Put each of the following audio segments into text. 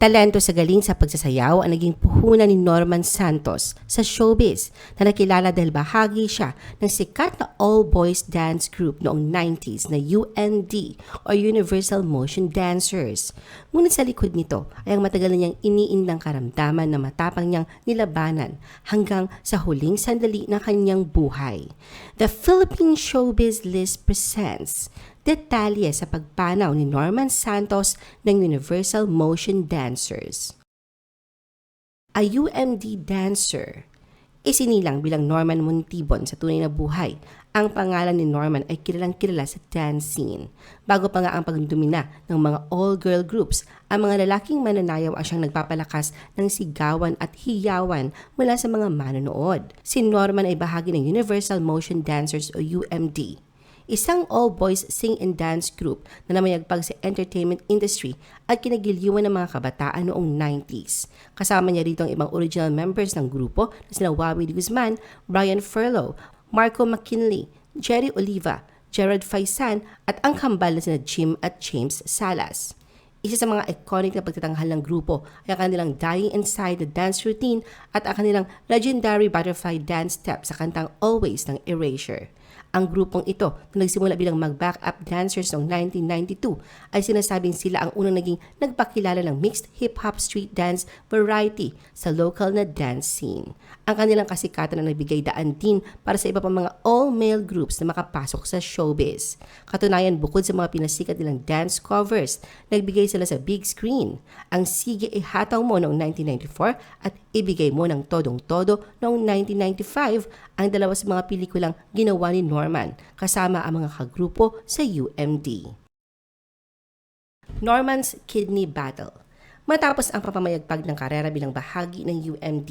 Talento sa galing sa pagsasayaw ang naging puhunan ni Norman Santos sa showbiz na nakilala dahil bahagi siya ng sikat na all-boys dance group noong 90s na UND o Universal Motion Dancers. Ngunit sa likod nito ay ang matagal na niyang iniindang karamdaman na matapang niyang nilabanan hanggang sa huling sandali ng kanyang buhay. The Philippine Showbiz List presents detalye sa pagpanaw ni Norman Santos ng Universal Motion Dancers. A UMD dancer, isinilang bilang Norman Montibon sa tunay na buhay. Ang pangalan ni Norman ay kilalang kilala sa dance scene. Bago pa nga ang pagdumina ng mga all-girl groups, ang mga lalaking mananayaw ang siyang nagpapalakas ng sigawan at hiyawan mula sa mga manonood. Si Norman ay bahagi ng Universal Motion Dancers o UMD isang all-boys sing and dance group na namayagpag sa entertainment industry at kinagiliwan ng mga kabataan noong 90s. Kasama niya rito ang ibang original members ng grupo na sina Wawi Guzman, Brian Furlow, Marco McKinley, Jerry Oliva, Gerard Faisan at ang kambal na sina Jim at James Salas. Isa sa mga iconic na pagtatanghal ng grupo ay ang kanilang Dying Inside the dance routine at ang kanilang legendary butterfly dance step sa kantang Always ng Erasure. Ang grupong ito na nagsimula bilang mag-backup dancers noong 1992 ay sinasabing sila ang unang naging nagpakilala ng mixed hip-hop street dance variety sa local na dance scene. Ang kanilang kasikatan na nagbigay daan din para sa iba pang mga all-male groups na makapasok sa showbiz. Katunayan bukod sa mga pinasikat nilang dance covers, nagbigay sila sa big screen. Ang Sige Ihataw Mo noong 1994 at Ibigay Mo ng Todong-Todo noong 1995 ang dalawa sa mga pelikulang ginawa ni Norman kasama ang mga kagrupo sa UMD. Norman's Kidney Battle Matapos ang papamayagpag ng karera bilang bahagi ng UMD,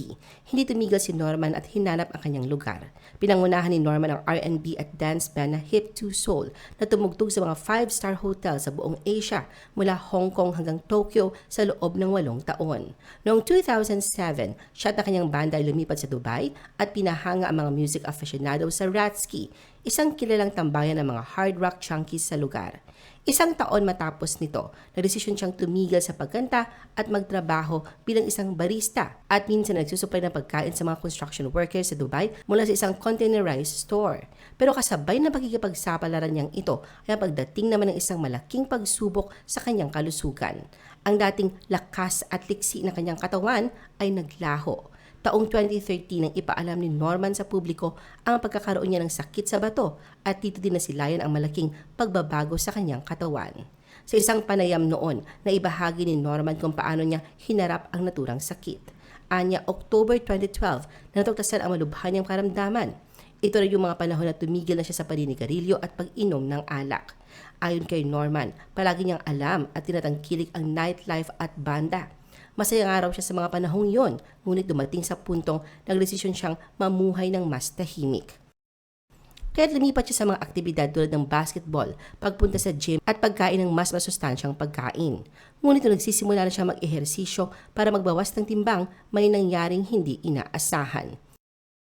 hindi tumigil si Norman at hinanap ang kanyang lugar. Pinangunahan ni Norman ang R&B at dance band na Hip to Soul na tumugtog sa mga 5-star hotel sa buong Asia mula Hong Kong hanggang Tokyo sa loob ng walong taon. Noong 2007, siya at ang kanyang banda ay lumipat sa Dubai at pinahanga ang mga music aficionado sa Ratski, isang kilalang tambayan ng mga hard rock junkies sa lugar. Isang taon matapos nito, nagdesisyon siyang tumigil sa pagkanta at magtrabaho bilang isang barista at minsan nagsusupply ng pagkain sa mga construction workers sa Dubai mula sa isang containerized store. Pero kasabay na pakikipagsapalaran niyang ito ay pagdating naman ng isang malaking pagsubok sa kanyang kalusugan. Ang dating lakas at liksi ng kanyang katawan ay naglaho. Taong 2013 nang ipaalam ni Norman sa publiko ang pagkakaroon niya ng sakit sa bato at dito din nasilayan ang malaking pagbabago sa kanyang katawan. Sa isang panayam noon na ibahagi ni Norman kung paano niya hinarap ang naturang sakit. Anya, October 2012, natugtasan ang malubhan niyang karamdaman. Ito rin yung mga panahon na tumigil na siya sa paninigarilyo at pag-inom ng alak. Ayon kay Norman, palagi niyang alam at tinatangkilik ang nightlife at banda. Masayang araw siya sa mga panahong yon, ngunit dumating sa puntong nagdesisyon siyang mamuhay ng mas tahimik. Kaya lumipat siya sa mga aktibidad tulad ng basketball, pagpunta sa gym at pagkain ng mas masustansyang pagkain. Ngunit nung nagsisimula na siya mag-ehersisyo para magbawas ng timbang, may nangyaring hindi inaasahan.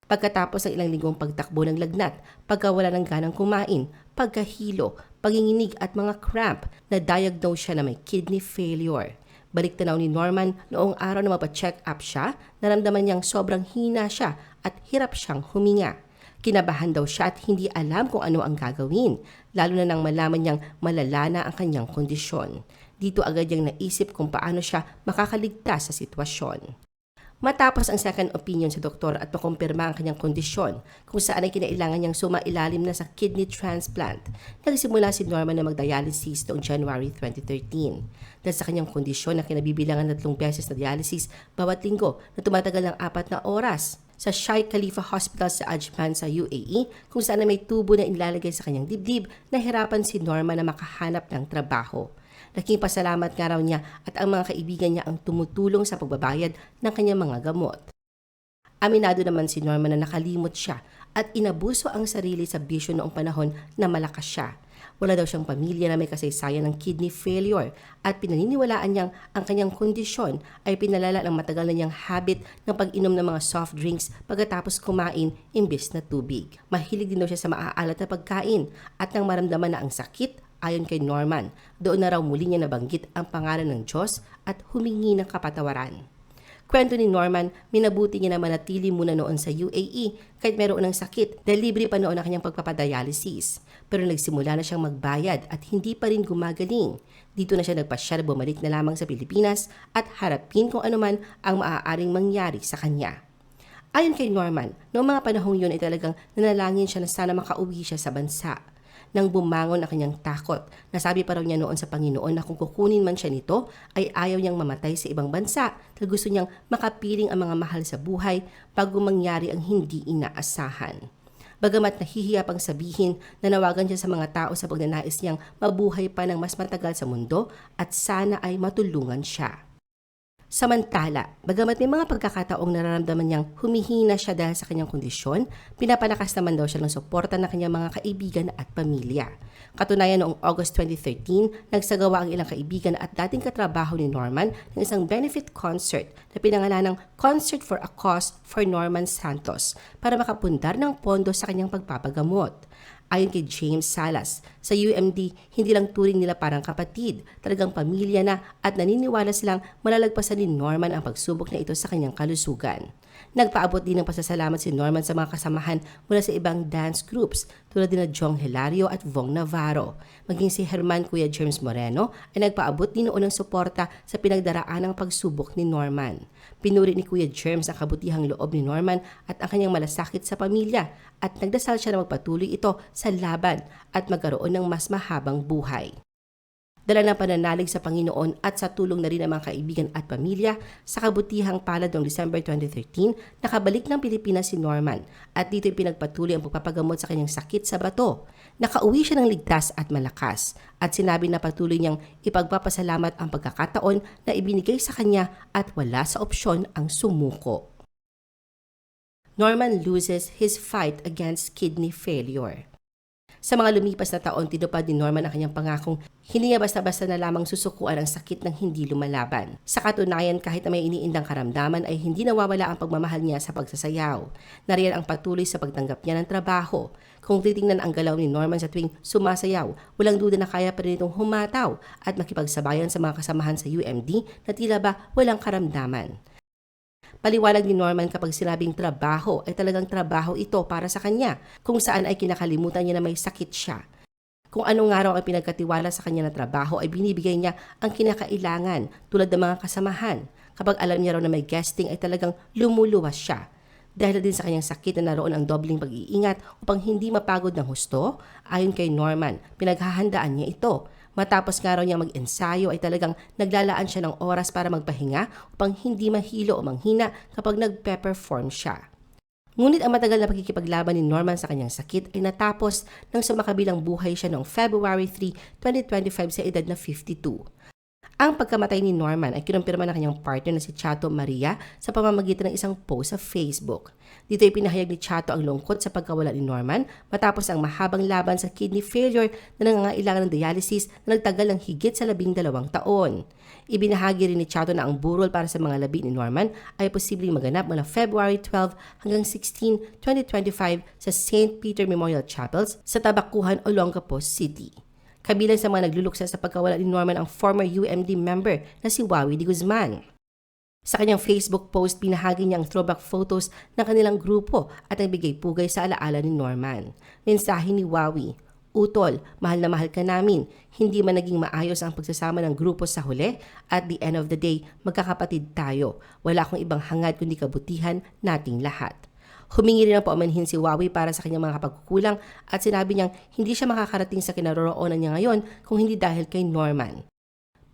Pagkatapos ng ilang linggong pagtakbo ng lagnat, pagkawala ng ganang kumain, pagkahilo, paginginig at mga cramp, na-diagnose siya na may kidney failure. Balik tanaw ni Norman noong araw na mapacheck up siya, naramdaman niyang sobrang hina siya at hirap siyang huminga. Kinabahan daw siya at hindi alam kung ano ang gagawin, lalo na nang malaman niyang malala na ang kanyang kondisyon. Dito agad niyang naisip kung paano siya makakaligtas sa sitwasyon. Matapos ang second opinion sa doktor at makumpirma ang kanyang kondisyon kung saan ay kinailangan niyang sumailalim na sa kidney transplant, nagsimula si Norman na magdialysis noong January 2013. Dahil sa kanyang kondisyon na kinabibilangan tatlong beses na dialysis bawat linggo na tumatagal ng apat na oras sa Sheikh Khalifa Hospital sa Ajman sa UAE kung saan may tubo na inlalagay sa kanyang dibdib nahirapan si Norman na makahanap ng trabaho. Laking pasalamat nga raw niya at ang mga kaibigan niya ang tumutulong sa pagbabayad ng kanyang mga gamot. Aminado naman si Norman na nakalimot siya at inabuso ang sarili sa bisyo noong panahon na malakas siya. Wala daw siyang pamilya na may kasaysayan ng kidney failure at pinaniniwalaan niyang ang kanyang kondisyon ay pinalala ng matagal na niyang habit ng pag-inom ng mga soft drinks pagkatapos kumain imbis na tubig. Mahilig din daw siya sa maaalat na pagkain at nang maramdaman na ang sakit Ayon kay Norman, doon na raw muli niya nabanggit ang pangalan ng Diyos at humingi ng kapatawaran. Kwento ni Norman, minabuti niya na manatili muna noon sa UAE kahit meron ng sakit dahil libre pa noon ang kanyang pagpapadialysis. Pero nagsimula na siyang magbayad at hindi pa rin gumagaling. Dito na siya nagpasya na bumalik na lamang sa Pilipinas at harapin kung anuman ang maaaring mangyari sa kanya. Ayon kay Norman, noong mga panahong yun ay talagang nanalangin siya na sana makauwi siya sa bansa. Nang bumangon ang kanyang takot, nasabi pa raw niya noon sa Panginoon na kung kukunin man siya nito, ay ayaw niyang mamatay sa ibang bansa dahil gusto niyang makapiling ang mga mahal sa buhay bago mangyari ang hindi inaasahan. Bagamat nahihiya pang sabihin, nanawagan siya sa mga tao sa pagnanais niyang mabuhay pa ng mas matagal sa mundo at sana ay matulungan siya. Samantala, bagamat may mga pagkakataong nararamdaman niyang humihina siya dahil sa kanyang kondisyon, pinapalakas naman daw siya ng suporta ng kanyang mga kaibigan at pamilya. Katunayan noong August 2013, nagsagawa ang ilang kaibigan at dating katrabaho ni Norman ng isang benefit concert na pinangalan ng Concert for a Cause for Norman Santos para makapundar ng pondo sa kanyang pagpapagamot. Ayon kay James Salas, sa UMD, hindi lang turing nila parang kapatid, talagang pamilya na at naniniwala silang malalagpasan ni Norman ang pagsubok na ito sa kanyang kalusugan. Nagpaabot din ng pasasalamat si Norman sa mga kasamahan mula sa ibang dance groups tulad din na Jong Hilario at Vong Navarro. Maging si Herman Kuya James Moreno ay nagpaabot din noon ng suporta sa pinagdaraan ng pagsubok ni Norman. Pinuri ni Kuya Germs ang kabutihang loob ni Norman at ang kanyang malasakit sa pamilya at nagdasal siya na magpatuloy ito sa laban at magkaroon ng mas mahabang buhay. Dala ng pananalig sa Panginoon at sa tulong na rin ng mga kaibigan at pamilya, sa kabutihang palad noong December 2013, nakabalik ng Pilipinas si Norman at dito'y pinagpatuloy ang pagpapagamot sa kanyang sakit sa bato. Nakauwi siya ng ligtas at malakas at sinabi na patuloy niyang ipagpapasalamat ang pagkakataon na ibinigay sa kanya at wala sa opsyon ang sumuko. Norman loses his fight against kidney failure. Sa mga lumipas na taon, tinupad ni Norman ang kanyang pangakong hindi niya basta-basta na lamang susukuan ang sakit ng hindi lumalaban. Sa katunayan, kahit na may iniindang karamdaman ay hindi nawawala ang pagmamahal niya sa pagsasayaw. Nariyan ang patuloy sa pagtanggap niya ng trabaho. Kung titingnan ang galaw ni Norman sa tuwing sumasayaw, walang duda na kaya pa rin itong humataw at makipagsabayan sa mga kasamahan sa UMD na tila ba walang karamdaman. Paliwanag ni Norman kapag sinabing trabaho ay talagang trabaho ito para sa kanya kung saan ay kinakalimutan niya na may sakit siya. Kung anong araw ang pinagkatiwala sa kanya na trabaho ay binibigay niya ang kinakailangan tulad ng mga kasamahan. Kapag alam niya raw na may guesting ay talagang lumuluwas siya. Dahil din sa kanyang sakit na naroon ang dobling pag-iingat upang hindi mapagod ng husto, ayon kay Norman, pinaghahandaan niya ito Matapos nga raw niya mag-ensayo ay talagang naglalaan siya ng oras para magpahinga upang hindi mahilo o manghina kapag nagpe-perform siya. Ngunit ang matagal na pagkikipaglaban ni Norman sa kanyang sakit ay natapos nang sumakabilang buhay siya noong February 3, 2025 sa edad na 52. Ang pagkamatay ni Norman ay kinumpirma ng kanyang partner na si Chato Maria sa pamamagitan ng isang post sa Facebook. Dito ay pinahayag ni Chato ang lungkot sa pagkawala ni Norman matapos ang mahabang laban sa kidney failure na nangangailangan ng dialysis na nagtagal ng higit sa labing dalawang taon. Ibinahagi rin ni Chato na ang burol para sa mga labi ni Norman ay posibleng maganap mula February 12 hanggang 16, 2025 sa St. Peter Memorial Chapels sa Tabakuhan, Olongapo City. Kabilang sa mga nagluluksa sa pagkawala ni Norman ang former UMD member na si Wawi de Guzman. Sa kanyang Facebook post, pinahagi niya ang throwback photos ng kanilang grupo at nagbigay pugay sa alaala ni Norman. Mensahe ni Wawi, Utol, mahal na mahal ka namin. Hindi man naging maayos ang pagsasama ng grupo sa huli. At the end of the day, magkakapatid tayo. Wala akong ibang hangad kundi kabutihan nating lahat. Humingi rin ang paumanhin si Wawi para sa kanyang mga kapagkukulang at sinabi niyang hindi siya makakarating sa kinaroroonan niya ngayon kung hindi dahil kay Norman.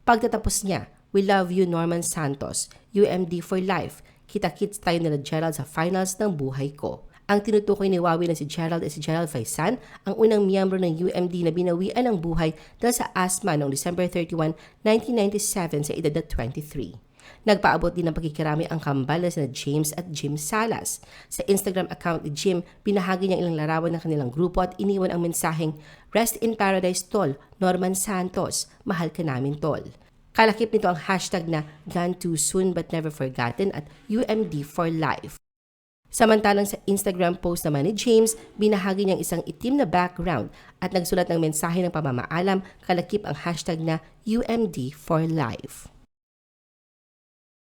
Pagtatapos niya, We love you Norman Santos, UMD for life. Kita-kits tayo nila Gerald sa finals ng buhay ko. Ang tinutukoy ni Wawi na si Gerald ay si Gerald Faisan, ang unang miyembro ng UMD na binawian ng buhay dahil sa asthma noong December 31, 1997 sa edad na 23. Nagpaabot din ng pagkikirami ang kambal na James at Jim Salas. Sa Instagram account ni Jim, binahagi niya ilang larawan ng kanilang grupo at iniwan ang mensaheng, Rest in Paradise Tol, Norman Santos, mahal ka namin Tol. Kalakip nito ang hashtag na Gone Too Soon But Never Forgotten at UMD for Life. Samantalang sa Instagram post naman ni James, binahagi niyang isang itim na background at nagsulat ng mensahe ng pamamaalam kalakip ang hashtag na UMD for Life.